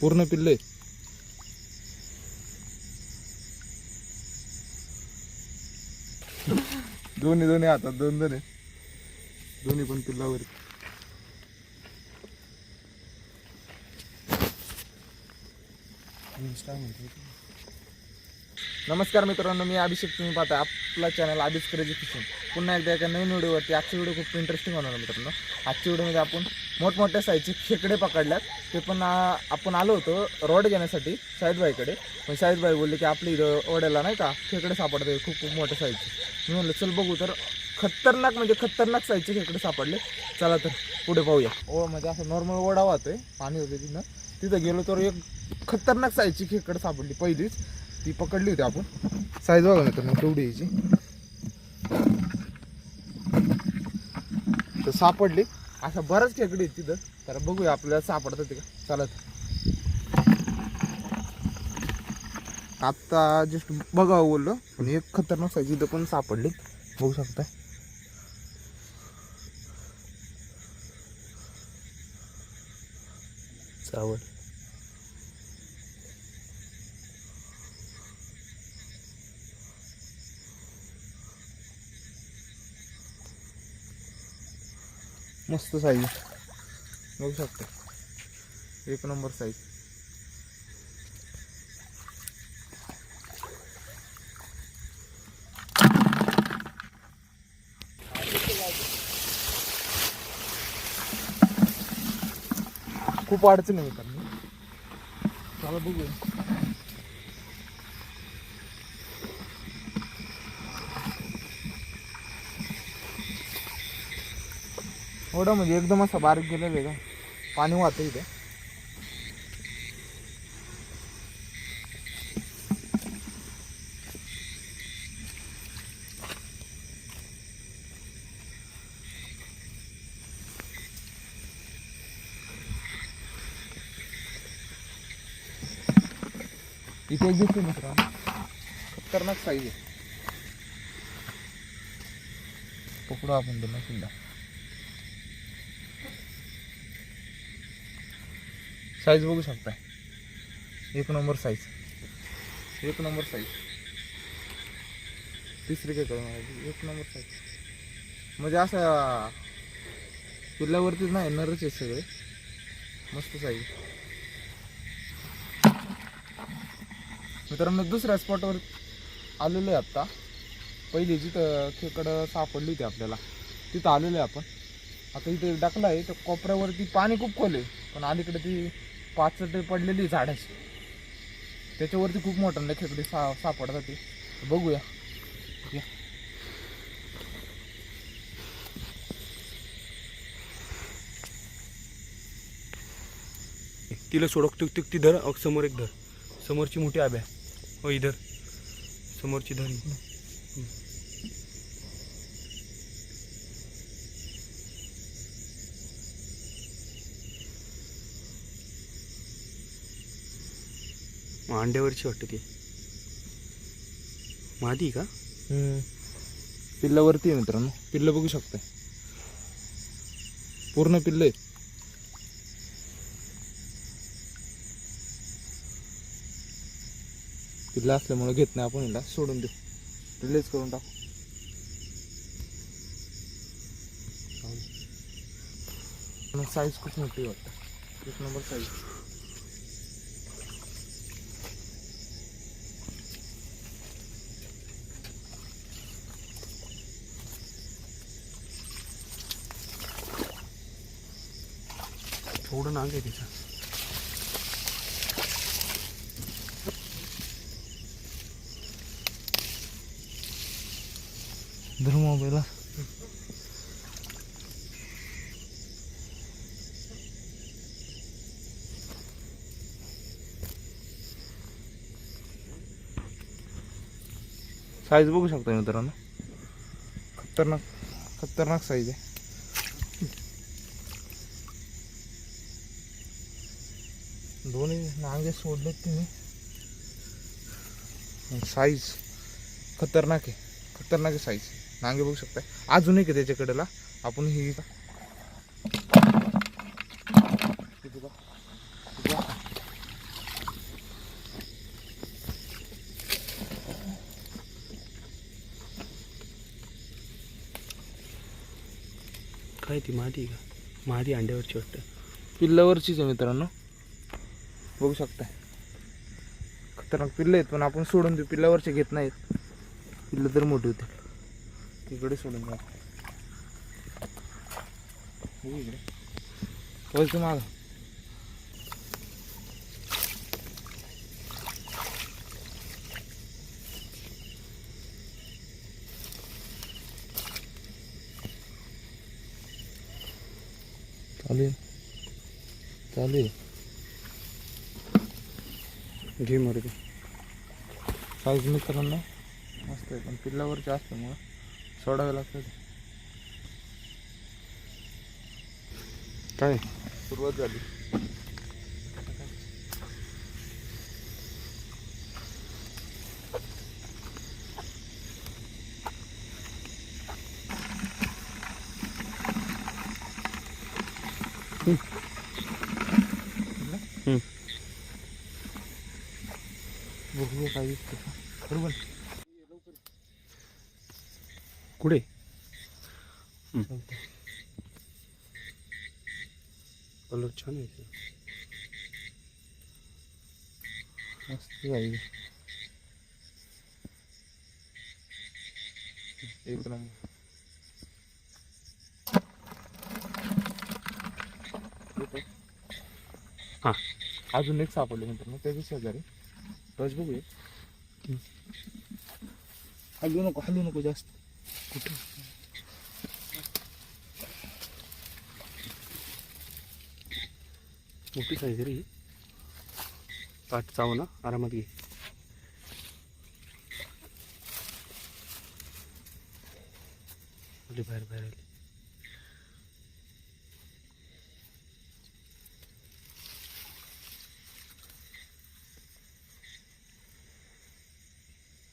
पूर्ण पिल्ले. दोन्ही दोन्ही हातात दोन दोन आहे दोन्ही पण पिल्लावर नमस्कार मित्रांनो मी अभिषेक तुम्ही पाहता आपला चॅनल आधीच क्रेजी किचन पुन्हा एकदा एका नवीन व्हिडिओवरती आजची व्हिडिओ खूप इंटरेस्टिंग होणार मित्रांनो. आजच्या व्हिडिओमध्ये आपण मोठमोठ्या साईजचे खेकडे पकडल्यात. ते पण आपण आलो होतो रॉड घेण्यासाठी साईदबाईकडे पण साईदबाई बोलले की आपल्या इथं ओढ्याला नाही का खेकडे सापडते खूप खूप मोठ्या साईजचे मी म्हणलं चल बघू तर. खतरनाक म्हणजे खतरनाक साईजचे खेकडे सापडले. चला तर पुढे पाहूया. ओ म्हणजे असं नॉर्मल ओढा वाहतोय. पाणी होते तिथं तिथं गेलो तर एक खतरनाक साईजची खेकडं सापडली. पहिलीच. ती पकडली होती आपण. साईज बघा मित्रांनो तेवढी याची. सापडली. अशा बऱ्याच खेकडे आहेत तिथं. तर बघूया आपल्याला सापडतात ते का? चालत आत्ता जस्ट बघावं बोललो. पण एक खतरनाक साईज इथं पण सापडली. बघू शकता चावल मस्त साईज बघू शकता. एक नंबर साईज खूप अडचण आहे मित्रांनो. चला बघूया. थोडं म्हणजे एकदम असं बारीक गेलेलं आहे का पाणी वाहतं इथे. इथे एक दिसतो मित्रांनो. खतरनाक साईज आहे. पकडू आपण त्यांना सुद्धा. साईज बघू शकताय. एक नंबर साईज एक नंबर साईज तिसरी काय करू मला एक नंबर साईज म्हणजे असं पिल्ल्यावरतीच नाही नरच आहे सगळे. मस्त साईज मित्रांनो दुसऱ्या स्पॉटवर आलेलो आहे आत्ता पहिली जिथं खेकडं सापडली होती आपल्याला तिथं आलेलो आहे आपण. आता इथे टाकलं आहे तर कोपऱ्यावरती पाणी खूप खोल आहे. पण अलीकडे ती पाचटे पडलेली आहे अशी त्याच्यावरती खूप मोठं खेकडे सा सापडतात ते. बघूया. या. तिला सोडकतो ती ती धर समोर एक धर. समोरची मोठी आब्या. हो इधर समोरची धर. अंड्यावरची वाटते. ती मादी का? पिल्लावरती आहे मित्रांनो. पिल्लं बघू शकताय. पूर्ण पिल्लं आहेत. पिल्लं असल्यामुळे घेत नाही आपण हिला. सोडून देऊ. रिलीज करून टाकू. साईज खूप मोठी वाटतं. एक नंबर साईज. थोडं नाग आहे तिचं धर मोबाईल साईज बघू शकता मित्रांनो? खतरनाक खतरनाक साईज आहे. चांगले सोडले तुम्ही साईज खतरनाक आहे. खतरनाक आहे साईज नांगे बघू शकताय. अजून एक त्याच्याकडेला आपण ही काय ती माती का? माती अंड्यावरची वाटत. पिल्लावरचीच आहे मित्रांनो. बघू शकताय खतरनाक पिल्लं आहेत पण आपण सोडून देऊ. पिल्लावरचे घेत नाहीत. पिल्लं तर मोठी होते इकडे सोडून द्या इकडे. वळचं माग. चालू चालेल चालू घे मरू दे साईज मित्रांनो मस्त आहे पण पिल्लावरचे असल्यामुळं सोडावे लागतं. काय सुरुवात झाली हम्म. बघूया काय दिसतं का. बरोबर कुठे. कलर छान आहे. मस्त जाईल एक नंबर. हा अजून एक सापडले मित्रांनो त्याच्या शेजारी रस बघूया हलू नको हलू नको जास्त कुठं मोठी साईज रे. ताट चाव ना आरामात घे बाहेर बाहेर आली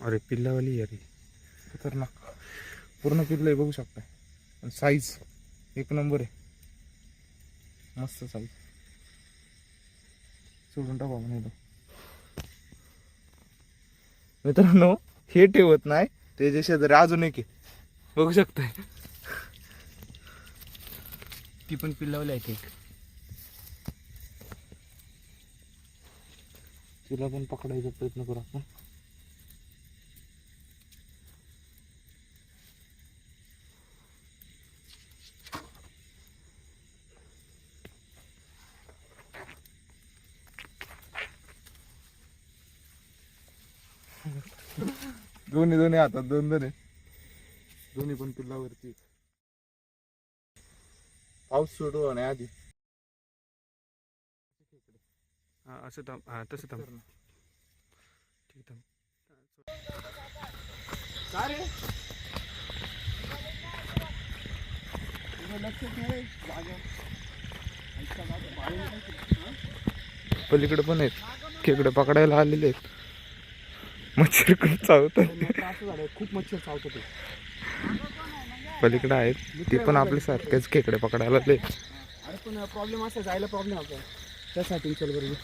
अरे पिल्लावाली अरे खतरनाक. पूर्ण पिल्ल आहे बघू शकता साईज एक नंबर आहे. मस्त साईज सोडून टाकू आपण मित्रांनो हे ठेवत नाही. त्याच्या शेजारी अजून एक आहे. बघू शकताय. ती पण पिल्लावली आहे एक. तिला पण पकडायचा प्रयत्न करू आपण. दोन्ही दोन्ही हातात दोन दोन आहे दोन्ही पण पिल्लावरती पाऊस सुरू होण्याआधी हा असं थांब. हा तसं थांब. ठीक थांब. पलीकडे पण आहेत. खेकडे पकडायला आलेले आहेत. मच्छर खूप चावतात असं झालं खूप मच्छर चावतो ते पलीकडे आहेत. ते पण आपल्या सारखेच खेकडे पकडायला आले अरे पण प्रॉब्लेम असा जायला प्रॉब्लेम होतो त्यासाठी चल बरोबर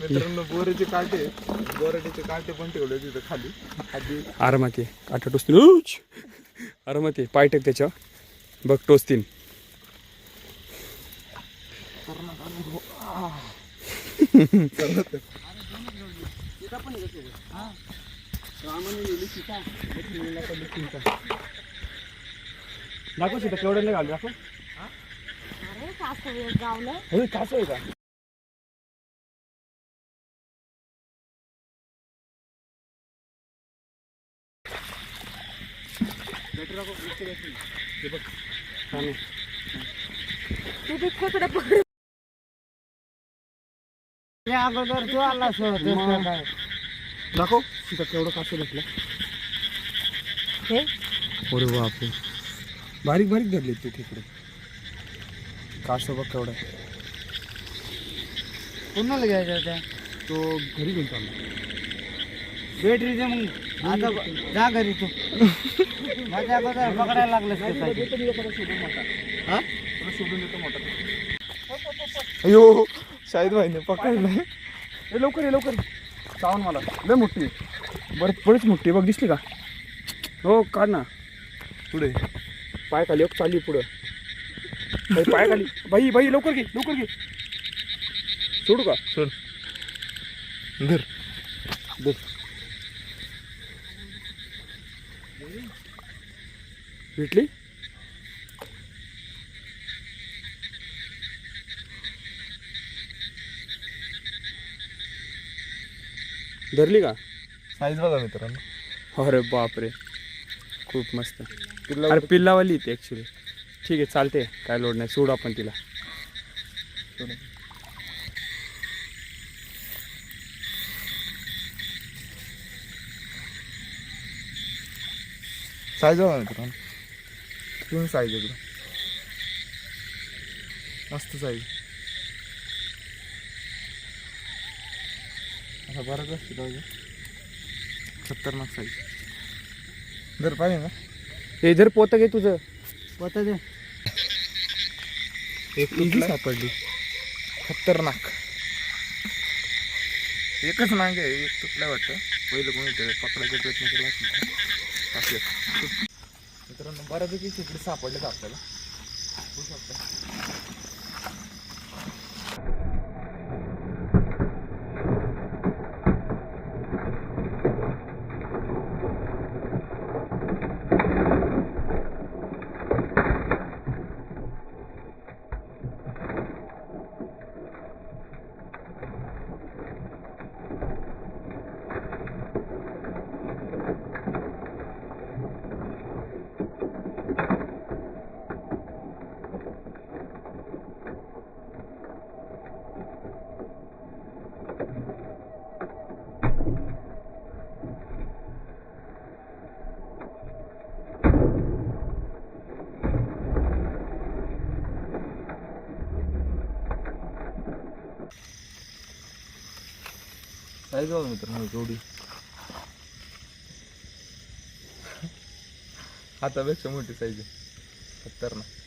मित्रांनो बोरेचे काटे बोराटीचे काटे पण ठेवले तिथे खाली. खाली. आरामात ये काटा टोचतील. उच! आरामात ये पाय टेक त्याच्यावर बघ टोचतील. दाखव सीता केवढ्याला घाल? दाखव. अरे सासू गावलं. होय कासं आहे का? हे बघ अगोदर तू आला. दाखव सीता केवढं कासं भेटलं हे अरे बापरे बारीक बारीक धरले तू खेकडे कासं बघ केवढा. कुणाला घ्यायचं तो घरी घेऊन चालला. बॅटरीचे मग. आता जा घरी तू. माझ्या अगोदर पकडायला लागलं हा? अयो शाहिद भाईने पकडलं. ए लवकर ये लवकर चावून मला. लय मोठी. बरं बरीच मोठी बघ दिसली का? हो काढ ना. पुढे. पाय खाली एक चालली पुढं. बाई पाय खाली बाई बाई लवकर घे लवकर घे. सोडू का? सोड धर दे भेटली धरली का? साईज बघा मित्रांनो. अरे बापरे. खूप मस्त. तिला अरे पिल्लावाली ती ॲक्च्युली ठीक आहे चालते काय लोड नाही सोडू आपण तिला. साईज बघा मित्रांनो तीन साईज एकदम मस्त साईज आता बरंच असते पाहिजे खतरनाक साईज जर पाहिजे ना हे जर पोतं घे तुझं एक इझी सापडली खतरनाक एकच नांग आहे एक तुटल्या वाटतं पहिलं कोणी ते पकडायचा प्रयत्न केला असे मित्रांनो बऱ्यापैकी खेकडे सापडलेत आपल्याला. काय जाऊ मित्रांनो? जोडी. हातापेक्षा मोठी साईज आहे. खतरनाक.